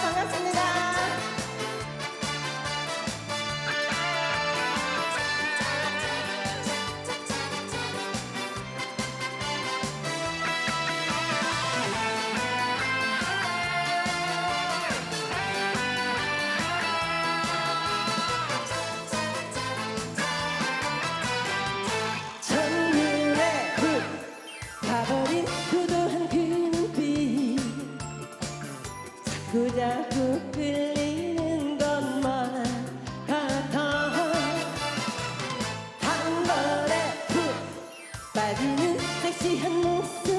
반갑습니다. 자꾸 끌리는 것만 같아. 한 번에 푹 빠지는 섹시한 목소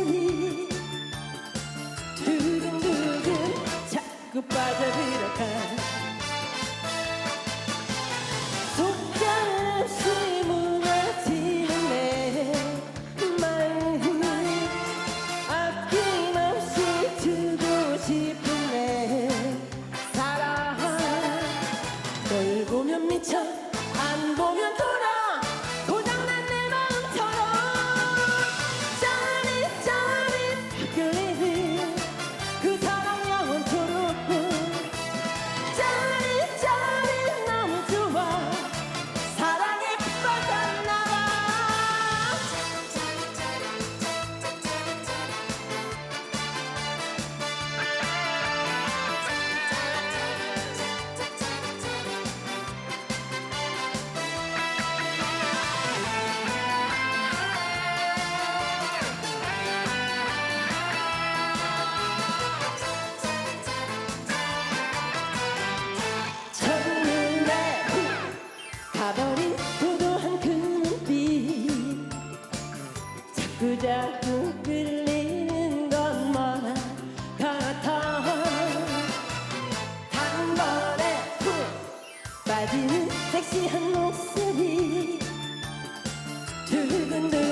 보면 미쳐 안 보면 돌 자꾸 끌리는 것만 같아. 한 번에 푹 빠지는 섹시한 모습이 두근두근